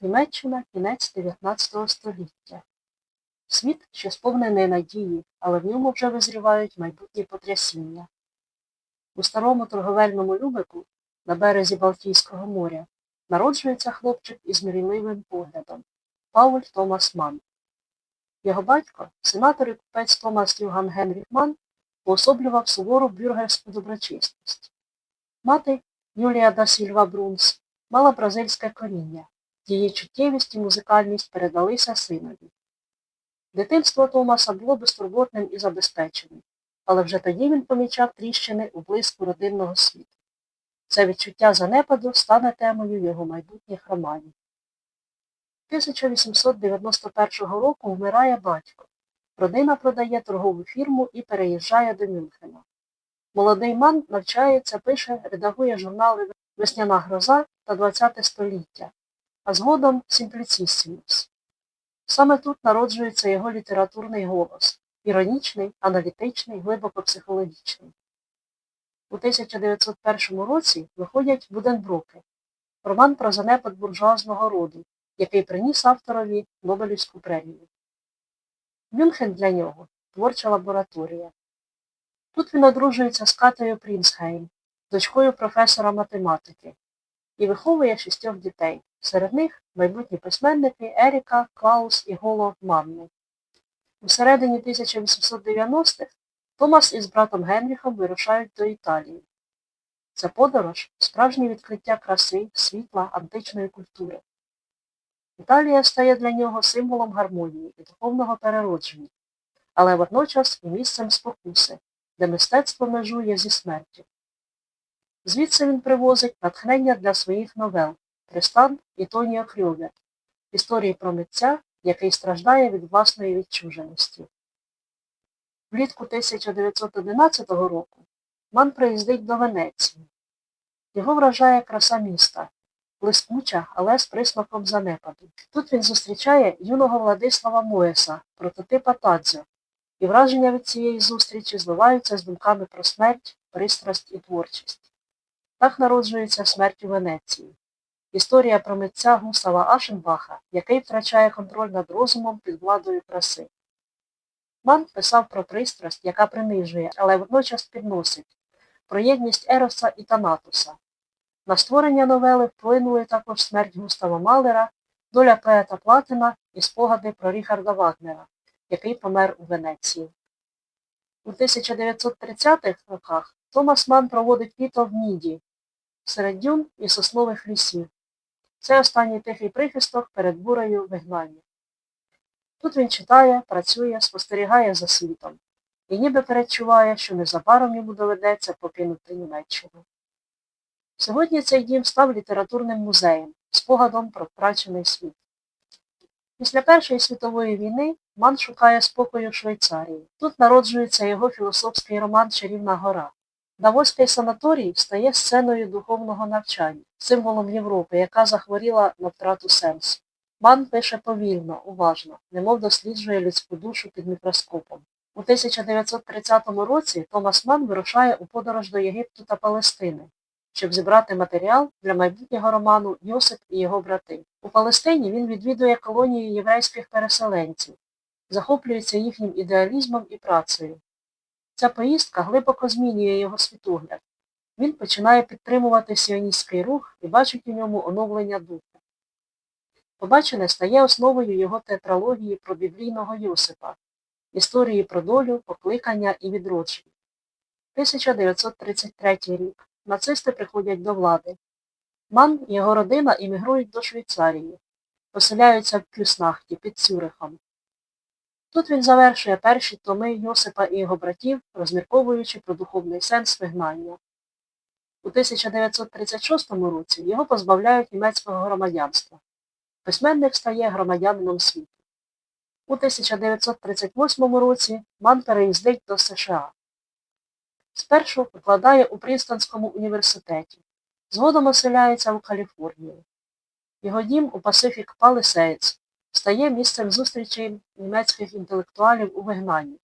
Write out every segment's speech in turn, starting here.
Німеччина кінець 19 століття. Світ ще сповнений надії, але в ньому вже визрівають майбутні потрясіння. У старому торговельному Любеку на березі Балтійського моря народжується хлопчик із мрійливим поглядом Пауль Томас Ман. Його батько, сенатор і купець Томас Юган Генріх Ман, уособлював сувору бюргерську доброчесність. Мати Юлія да Сільва Брунс мала бразильське коріння, її чуттєвість і музикальність передалися синові. Дитинство Томаса було безтурботним і забезпеченим, але вже тоді він помічав тріщини у блиску родинного світу. Це відчуття занепаду стане темою його майбутніх романів. 1891 року вмирає батько. Родина продає торгову фірму і переїжджає до Мюнхена. Молодий ман навчається, пише, редагує журнали Весняна гроза та ХХ століття, а згодом Сімпліцісімус. Саме тут народжується його літературний голос іронічний, аналітичний, глибоко психологічний. У 1901 році виходять Буденброки, роман про занепад буржуазного роду, який приніс авторові Нобелівську премію. Мюнхен для нього творча лабораторія. Тут він одружується з Катею Прінсхейм, дочкою професора математики, і виховує шістьох дітей. Серед них майбутні письменники Еріка, Клаус і Голо Манни. У середині 1890-х Томас із братом Генріхом вирушають до Італії. Ця подорож справжнє відкриття краси, світла, античної культури. Італія стає для нього символом гармонії і духовного переродження, але водночас і місцем спокуси, де мистецтво межує зі смертю. Звідси він привозить натхнення для своїх новел Тристан і Тоніо Крюгер, історії про митця, який страждає від власної відчуженості. Влітку 1911 року Ман приїздить до Венеції. Його вражає краса міста, блискуча, але з присмаком занепаду. Тут він зустрічає юного Владислава Моеса, прототипа Тадзо, і враження від цієї зустрічі зливаються з думками про смерть, пристрасть і творчість. Так народжується смерть у Венеції. Історія про митця Густава Ашенбаха, який втрачає контроль над розумом під владою краси. Ман писав про пристрасть, яка принижує, але водночас підносить, про єдність Ероса і Танатуса. На створення новели вплинули також смерть Густава Малера, доля поета Платина і спогади про Ріхарда Вагнера, який помер у Венеції. У 1930-х роках Томас Ман проводить літо в Ніді, серед дюн і соснових лісів. Це останній тихий прихисток перед бурею вигнання. Тут він читає, працює, спостерігає за світом і ніби передчуває, що незабаром йому доведеться покинути Німеччину. Сьогодні цей дім став літературним музеєм, спогадом про втрачений світ. Після Першої світової війни Ман шукає спокою в Швейцарії. Тут народжується його філософський роман Чарівна гора. Давоський санаторій стає сценою духовного навчання, символом Європи, яка захворіла на втрату сенсу. Ман пише повільно, уважно, немов досліджує людську душу під мікроскопом. У 1930 році Томас Ман вирушає у подорож до Єгипту та Палестини, щоб зібрати матеріал для майбутнього роману Йосип і його брати. У Палестині він відвідує колонію єврейських переселенців, захоплюється їхнім ідеалізмом і працею. Ця поїздка глибоко змінює його світогляд. Він починає підтримувати сіоністський рух і бачить у ньому оновлення духу. Побачене стає основою його театрології про біблійного Йосипа, історії про долю, покликання і відродження. 1933 рік. Нацисти приходять до влади. Ман і його родина іммігрують до Швейцарії, поселяються в Кюснахті під Цюрихом. Тут він завершує перші томи Йосипа і його братів, розмірковуючи про духовний сенс вигнання. У 1936 році його позбавляють німецького громадянства. Письменник стає громадянином світу. У 1938 році Ман переїздить до США. Спершу викладає у Прінстонському університеті, згодом оселяється у Каліфорнію. Його дім у Pacific Palisades стає місцем зустрічей німецьких інтелектуалів у вигнанні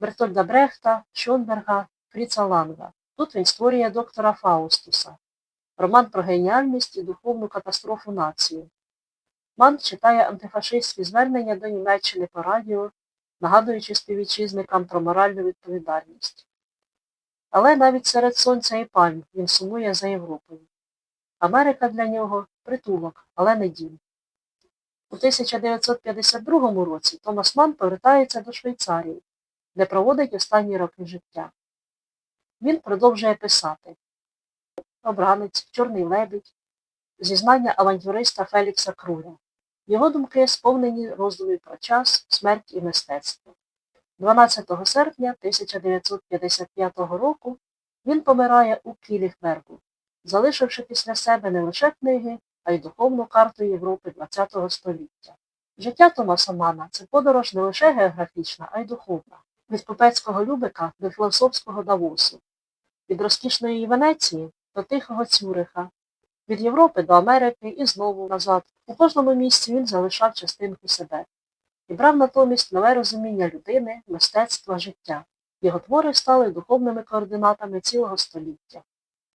Бертольда Брехта, Шонберга, Фріца Ланга. Тут він створює доктора Фаустуса, роман про геніальність і духовну катастрофу нації. Ман читає антифашистські звернення до Німеччини по радіо, нагадуючи співвітчизникам про моральну відповідальність. Але навіть серед сонця і пальм він сумує за Європою. Америка для нього притулок, але не дім. У 1952 році Томас Ман повертається до Швейцарії, де проводить останні роки життя. Він продовжує писати Обранець, Чорний лебідь, зізнання авантюриста Фелікса Круля. Його думки сповнені роздумів про час, смерть і мистецтво. 12 серпня 1955 року він помирає у Кіліхбергу, залишивши після себе не лише книги, а й духовну карту Європи ХХ століття. Життя Томаса Мана це подорож не лише географічна, а й духовна, від купецького Любека до філософського Давосу, від розкішної Венеції до тихого Цюриха, від Європи до Америки і знову назад. У кожному місці він залишав частинку себе і брав натомість нове розуміння людини, мистецтва, життя. Його твори стали духовними координатами цілого століття.